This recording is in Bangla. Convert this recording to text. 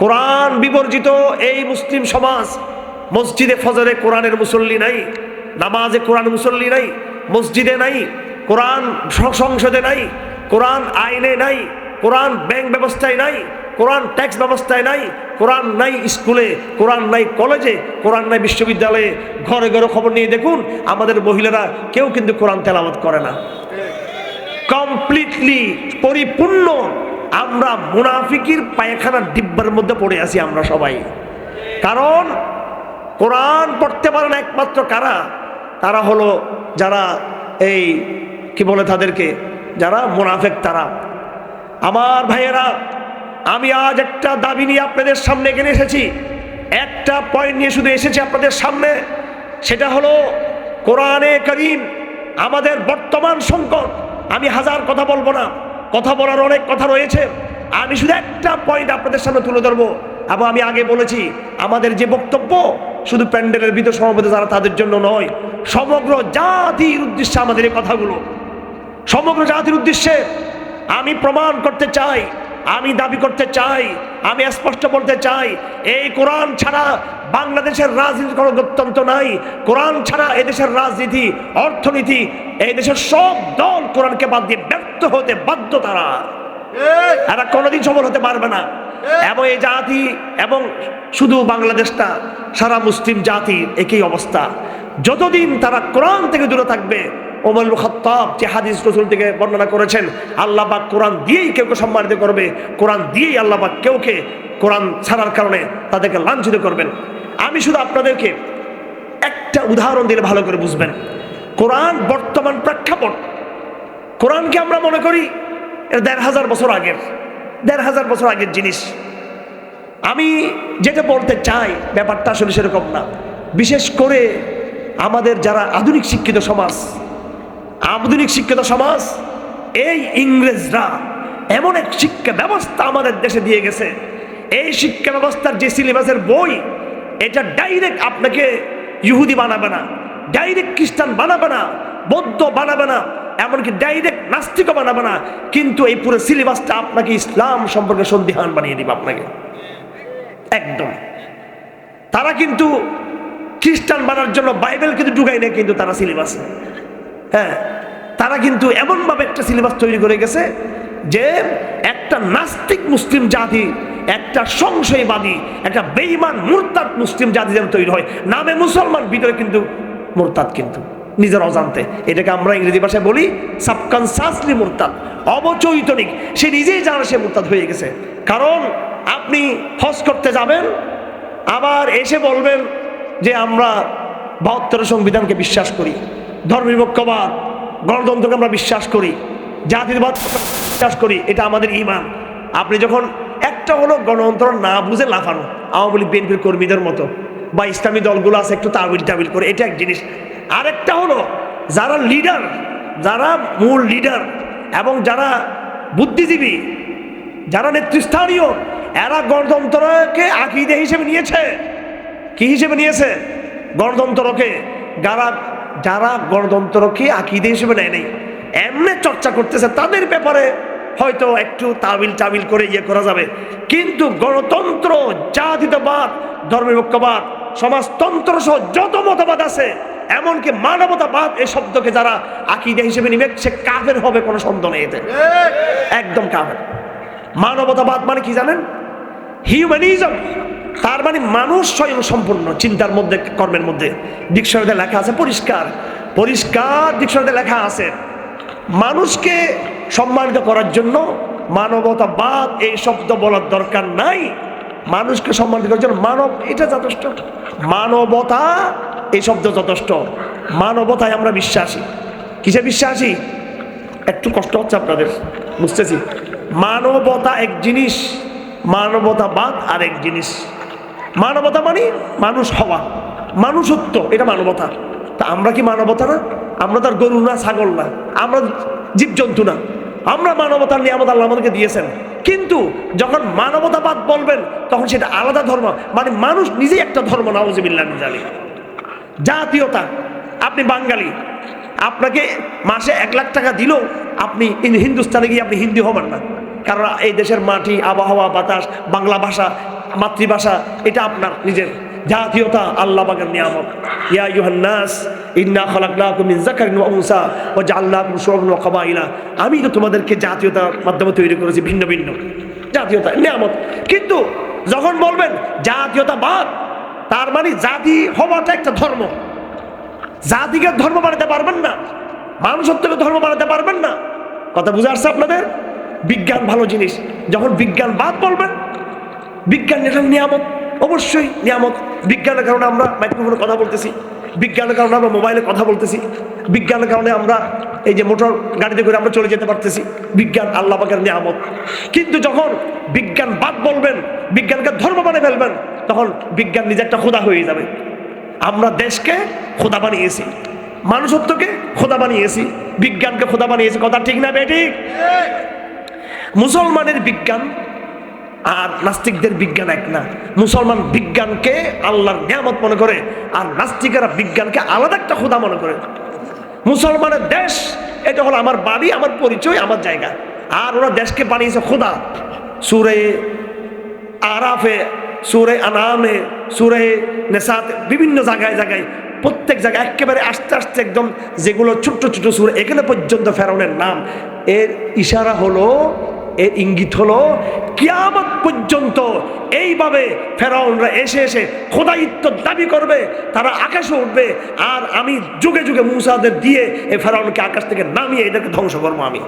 কোরআন বিবর্জিত এই মুসলিম সমাজ, মসজিদে ফজরে কোরআনের মুসল্লি নাই, নামাজে কোরআন মুসল্লি নাই, মসজিদে নাই, কোরআন সংসদে নাই, কোরআন আইনে নাই, কোরআন ব্যাংক ব্যবস্থায় নাই, কোরআন ট্যাক্স ব্যবস্থায় নাই, কোরআন নাই স্কুলে, কোরআন নাই কলেজে, কোরআন নাই বিশ্ববিদ্যালয়ে, ঘরে ঘরে খবর নিয়ে দেখুন, আমাদের মহিলারা কেউ কিন্তু কোরআন তেলামত করে না। কমপ্লিটলি পরিপূর্ণ আমরা মুনাফিকির পায়খানার ডিব্বার মধ্যে পড়ে আছি আমরা সবাই। কারণ কোরআন পড়তে পারে না একমাত্র কারা? তারা হলো যারা এই, কি বলে তাদেরকে? যারা মুনাফেক তারা। আমার ভাইয়েরা, আমি আজ একটা দাবি নিয়ে আপনাদের সামনে এখানে এসেছি। একটা পয়েন্ট নিয়ে শুধু এসেছি আপনাদের সামনে। সেটা হলো কোরআনে করিম আমাদের বর্তমান সংকট। আমি হাজার কথা বলব না। কথা বলার অনেক কথা রয়েছে। আমি শুধু একটা পয়েন্ট আপনাদের সামনে তুলে ধরবো। এবং আমি আগে বলেছি, আমাদের যে বক্তব্য, শুধু প্যান্ডেলের ভিতর সমাবেত যারা তাদের জন্য নয়, সমগ্র জাতির উদ্দেশ্যে আমাদের এই কথাগুলো। সমগ্র জাতির উদ্দেশ্যে আমি প্রমাণ করতে চাই আমি দাবি করতে চাই আমি স্পষ্ট বলতে চাই এই কোরআন ছাড়া বাংলাদেশের রাজনীতি কোনো গত্যন্ত নাই। কোরআন ছাড়া এদেশের রাজনীতি অর্থনীতি এই দেশের সব দল কোরআনকে বাদ দিয়ে ব্যর্থ হতে বাধ্য তারা। এরা কোনোদিন সফল হতে পারবে না। এবং এই জাতি এবং শুধু বাংলাদেশটা সারা মুসলিম জাতির একই অবস্থা। যতদিন তারা কোরআন থেকে দূরে থাকবে ওমর খত্তাব যে হাদিস রসুল থেকে বর্ণনা করেছেন, আল্লাহ পাক কোরআন দিয়েই কেউ সম্মানিত করবে, কোরআন দিয়েই আল্লাহ পাক কেউকে কোরআন ছাড়ার কারণে তাদেরকে লাঞ্ছিত করবেন। আমি শুধু আপনাদেরকে একটা উদাহরণ দিলে ভালো করে বুঝবেন। কোরআন বর্তমান প্রেক্ষাপট। কোরআনকে আমরা মনে করি দেড় হাজার বছর আগের, দেড় হাজার বছর আগের জিনিস। আমি যেটা বলতে চাই, ব্যাপারটা আসলে সেরকম না। বিশেষ করে আমাদের যারা আধুনিক শিক্ষিত সমাজ আধুনিক শিক্ষিত সমাজ, এই ইংরেজরা এমন এক শিক্ষা ব্যবস্থা আমাদের দেশে দিয়ে গেছে। এই শিক্ষা ব্যবস্থার যে সিলেবাসের বই, এটা ডাইরেক্ট আপনাকে ইহুদি বানাবে না ডাইরেক্ট খ্রিস্টান বানাবে না, বৌদ্ধ বানাবে না, এমনকি ডাইরেক্ট নাস্তিকও বানাবে না, কিন্তু এই পুরো সিলেবাসটা আপনাকে ইসলাম সম্পর্কে সন্দিহান বানিয়ে দিবে আপনাকে। একদম। তারা কিন্তু খ্রিস্টান বানার জন্য বাইবেল কিন্তু ঢুকাই নেই কিন্তু তারা সিলেবাসে হ্যাঁ। তারা কিন্তু এমনভাবে একটা সিলেবাস তৈরি করে গেছে যে একটা নাস্তিক মুসলিম জাতি, একটা সংশয়বাদী, একটা বেইমান মুরতাদ মুসলিম জাতি যেন তৈরি হয়। নামে মুসলমান, ভিতরে কিন্তু মুরতাদ কিন্তু, নিজের অজান্তে। এটাকে আমরা ইংরেজি ভাষায় বলি সাবকনসাসলি মুরতাদ, অবচৈতনিক। সে নিজেই জানে সে মুরতাদ হয়ে গেছে। কারণ আপনি হজ করতে যাবেন, আবার এসে বলবেন যে আমরা বাহাত্তর সংবিধানকে বিশ্বাস করি। ধর্মনিরপেক্ষবাদ গণতন্ত্রকে আমরা বিশ্বাস করি, জাতিবাদ বিশ্বাস করি, এটা আমাদের ইমান। আপনি যখন একটা হলো গণতন্ত্র না বুঝে লাফানো, আওয়ামী লীগ, বিএনপির কর্মীদের মতো, বা ইসলামী দলগুলো আছে একটু তাবিল টাবিল করে, এটা এক জিনিস। আরেকটা হলো যারা লিডার যারা মূল লিডার এবং যারা বুদ্ধিজীবী, যারা নেতৃস্থানীয়, এরা গণতন্ত্রকে আকিদে হিসেবে নিয়েছে। কি হিসেবে নিয়েছে? গণতন্ত্রকে, যারা যারা গণতন্ত্রকে আকিদে হিসেবে নেয় নেই, এমনি চর্চা করতেছে, তাদের ব্যাপারে হয়তো একটু তাবিল টাবিল করে ইয়ে করা যাবে। কিন্তু গণতন্ত্র, জাতীয়তাবাদ ধর্মনিরপেক্ষবাদ সমাজতন্ত্র সহ যত মতবাদ আছে, এমনকি মানবতাবাদ এই শব্দকে যারা আকিদা হিসেবে নিবে, সে কাফের হবে, কোনো সন্দেহ নেই এতে। একদম কাফের। মানবতাবাদ মানে কি জানেন? হিউম্যানিজম তার মানে মানুষ স্বয়ং সম্পূর্ণ, চিন্তার মধ্যে, কর্মের মধ্যে। ডিকশনারিতে লেখা আছে পরিষ্কার। পরিষ্কার ডিকশনারিতে লেখা আছে, মানুষকে সম্মানিত করার জন্য মানবতাবাদ, এই শব্দ বলার দরকার নাই। মানুষকে সম্মানিত করার জন্য মানব, এটা যথেষ্ট। মানবতা, এই শব্দ যথেষ্ট। মানবতায় আমরা বিশ্বাসী। কিসে বিশ্বাসী? একটু কষ্ট হচ্ছে আপনাদের, বুঝতেছি। মানবতা এক জিনিস, মানবতাবাদ আর এক জিনিস। মানবতা মানে মানুষ হওয়া, মানুষত্ব, এটা মানবতা। তা আমরা কি মানবতা না? আমরা তার গরু না, ছাগল না, আমরা জীবজন্তু না। আমরা মানবতার নিয়ামত আল্লাহ আমাদেরকে দিয়েছেন। কিন্তু যখন মানবতাবাদ বলবেন, তখন সেটা আলাদা ধর্ম। মানে মানুষ নিজেই একটা ধর্ম, নাউজিবিল্লাহ জালি জাতীয়তা, আপনি বাঙালি, আপনাকে মাসে এক লাখ টাকা দিল আপনি হিন্দুস্তানে গিয়ে আপনি হিন্দি হবেন না। কারণ এই দেশের মাটি, আবহাওয়া, বাতাস, বাংলা ভাষা মাতৃভাষা, এটা আপনার নিজের জাতীয়তা, আল্লাহ বাগের নিয়ামক ইয়া ইউহান্নাস ইন্না খলাকনাকুম মিন যাকারিন ওয়া উনসা ওয়া জাআলনাকুম শুউবান ওয়া কাবাইলা আমি তো তোমাদেরকে জাতীয়তার মাধ্যমে তৈরি করেছি, ভিন্ন ভিন্ন। জাতীয়তা, নিয়ামত। কিন্তু যখন বলবেন জাতীয়তাবাদ তার মানে জাতি হওয়াটা একটা ধর্ম। জাতিকে ধর্ম বানাতে পারবেন না। মানুষত্বকে ধর্ম বানাতে পারবেন না। কথা বুঝে আসছে আপনাদের? বিজ্ঞান ভালো জিনিস। যখন বিজ্ঞান বাদ বলবেন বিজ্ঞান এটা নিয়ামত। অবশ্যই নিয়ামত। বিজ্ঞানের কারণে আমরা মাইক্রোফোনে কথা বলতেছি। বিজ্ঞানের কারণে আমরা মোবাইলে কথা বলতেছি। বিজ্ঞানের কারণে আমরা এই যে মোটর গাড়িতে করে আমরা চলে যেতে পারতেছি। বিজ্ঞান আল্লাহ পাকের নিয়ামত। কিন্তু যখন বিজ্ঞান বাদ বলবেন বিজ্ঞানকে ধর্ম বানিয়ে ফেলবেন তখন বিজ্ঞান নিজে একটা খোদা হয়ে যাবে। আমরা দেশকে খোদা বানিয়েছি। মানুষত্বকে খোদা বানিয়েছি। বিজ্ঞানকে খোদা বানিয়েছি। কথা ঠিক না বেঠিক মুসলমানের বিজ্ঞান আর নাস্তিকদের বিজ্ঞান এক না। মুসলমান বিজ্ঞানকে আল্লাহর নিয়ামত মনে করে, আর নাস্তিকেরা বিজ্ঞানকে আলাদা একটা খোদা মনে করে। মুসলমানের দেশ, এটা হলো আমার বাড়ি, আমার পরিচয়, আমার জায়গা। আর ওরা দেশকে বানিয়েছে খোদা সুরে আরাফে, সুরে আনামে, সুরে নেশাতে বিভিন্ন জায়গায় জায়গায়, প্রত্যেক জায়গায় একেবারে আস্তে আস্তে একদম যেগুলো ছোট্ট ছোট সুর, এখানে পর্যন্ত ফেরাউনের নাম। এর ইশারা হলো এর ইঙ্গিত হলো, কিয়ামত পর্যন্ত এইভাবে ফেরাউনরা এসে এসে খোদায়িত্ব দাবি করবে, তারা আকাশে উঠবে, আর আমি যুগে যুগে মুসাদের দিয়ে এই ফেরাউনকে আকাশ থেকে নামিয়ে এদেরকে ধ্বংস করব আমি।